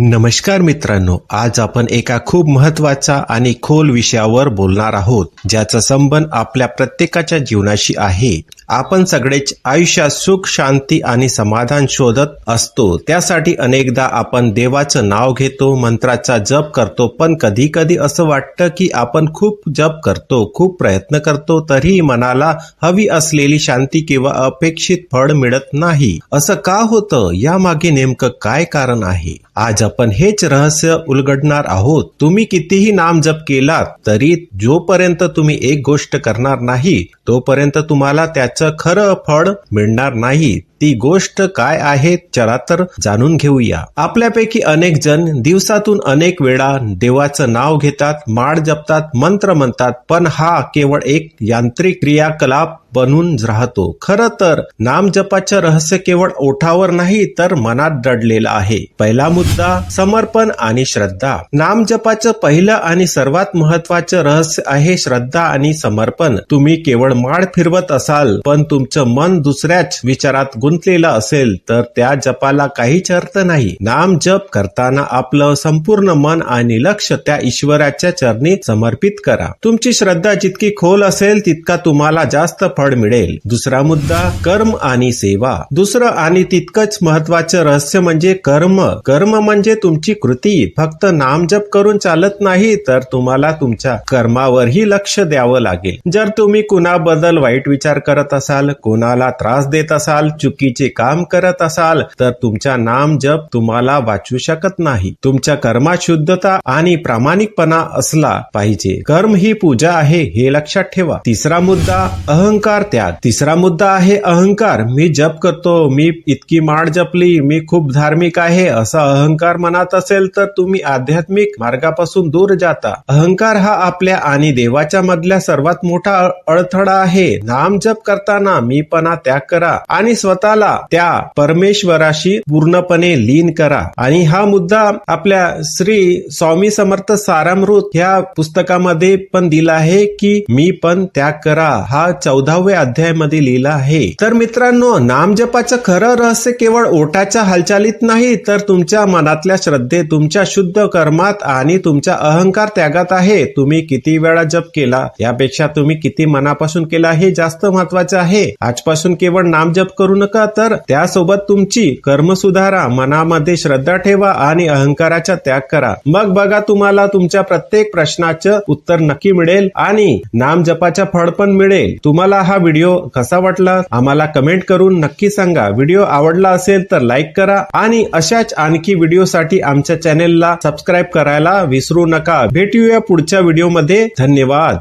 नमस्कार मित्रांनो आज आपण एका खूप महत्त्वाचा आणि खोल विषयावर बोलणार आहोत ज्याचा संबंध आपल्या प्रत्येकाच्या जीवनाशी आहे. आपण सगळेच आयुष्यात सुख शांती आणि समाधान शोधत असतो. त्यासाठी अनेकदा आपण देवाचं नाव घेतो मंत्राचा जप करतो पण कधी कधी असं वाटतं की आपण खूप जप करतो खूप प्रयत्न करतो तरीही मनाला हवी असलेली शांती किंवा अपेक्षित फळ मिळत नाही. असं का होतं? यामागे नेमकं काय कारण आहे? आज आपण हेच रहस्य उलगडणार आहोत. तुम्ही कितीही नाम जप केलात तरी जोपर्यंत तुम्ही एक गोष्ट करणार नाही तोपर्यंत तुम्हाला त्या खरं फळ मिळणार नाही. ती गोष्ट काय आहे चला तर जाणून घेऊया. आपल्यापैकी अनेक जण दिवसातून अनेक वेळा देवाचं नाव घेतात माळ जपतात मंत्र म्हणतात पण हा केवळ एक यांत्रिक क्रियाकलाप बनून राहतो. खर तर नाम जपाचं रहस्य केवळ ओठावर नाही तर मनात दडलेलं आहे. पहिला मुद्दा समर्पण आणि श्रद्धा. नाम जपाचं पहिलं आणि सर्वात महत्वाचं रहस्य आहे श्रद्धा आणि समर्पण. तुम्ही केवळ माळ फिरवत असाल पण तुमचं मन दुसऱ्याच विचारात गुंतलेलं असेल तर त्या जपाला काहीच अर्थ नाही. नाम जप करताना आपलं संपूर्ण मन आणि लक्ष त्या ईश्वराच्या चरणी समर्पित करा. तुमची श्रद्धा जितकी खोल असेल तितका तुम्हाला जास्त फळ मिळेल. दुसरा मुद्दा कर्म आणि सेवा. दुसरं आणि तितकंच महत्वाचं रहस्य म्हणजे कर्म. कर्म म्हणजे तुमची कृती. फक्त नामजप करून चालत नाही तर तुम्हाला तुमच्या कर्मावरही लक्ष द्यावं लागेल. जर तुम्ही कुणाबद्दल वाईट विचार करत असाल कोणाला त्रास देत असाल चुप चुकीचे काम करत असाल तर तुमचा नाम जप तुम्हाला वाचू शकत नाही. तुमच्या कर्मात शुद्धता आणि प्रामाणिकपणा असला पाहिजे. कर्म ही पूजा आहे हे लक्षात ठेवा. तिसरा मुद्दा अहंकार त्याग. तिसरा मुद्दा आहे अहंकार. मी जप करतो मी इतकी माळ जपली मी खूप धार्मिक आहे असा अहंकार मनात असेल तर तुम्ही आध्यात्मिक मार्गापासून दूर जाता. अहंकार हा आपल्या आणि देवाच्या मधल्या सर्वात मोठा अडथळा आहे. नाम जप करताना मीपणा त्याग करा आणि स्वतः स्वतःला त्या परमेश्वराशी पूर्णपणे लीन करा. आणि हा मुद्दा आपल्या श्री स्वामी समर्थ सारामृत ह्या पुस्तकामध्ये पण दिला आहे की मी पण त्याग करा हा चौदाव्या अध्यायामध्ये लिहिला आहे. तर मित्रांनो नामजपाचं खरं रहस्य केवळ ओटाच्या हालचालीत नाही तर तुमच्या मनातल्या श्रद्धे तुमच्या शुद्ध कर्मात आणि तुमच्या अहंकार त्यागात आहे. तुम्ही किती वेळा जप केला यापेक्षा तुम्ही किती मनापासून केला हे जास्त महत्त्वाचे आहे. आजपासून केवळ नाम जप करू नका तर त्यासोबत तुमची कर्म सुधारा मनामध्ये श्रद्धा ठेवा आणि अहंकाराचा त्याग करा. मग बघा तुम्हाला तुमच्या प्रत्येक प्रश्नाचं उत्तर नक्की मिळेल आणि नाम जपाचा फळ पण मिळेल. तुम्हाला हा व्हिडिओ कसा वाटला? आम्हाला कमेंट करून नक्की सांगा. व्हिडिओ आवडला असेल तर लाईक करा आणि अशाच आणखी व्हिडिओसाठी आमच्या चॅनेलला सबस्क्राईब करायला विसरू नका. भेटूया पुढच्या व्हिडिओमध्ये. धन्यवाद.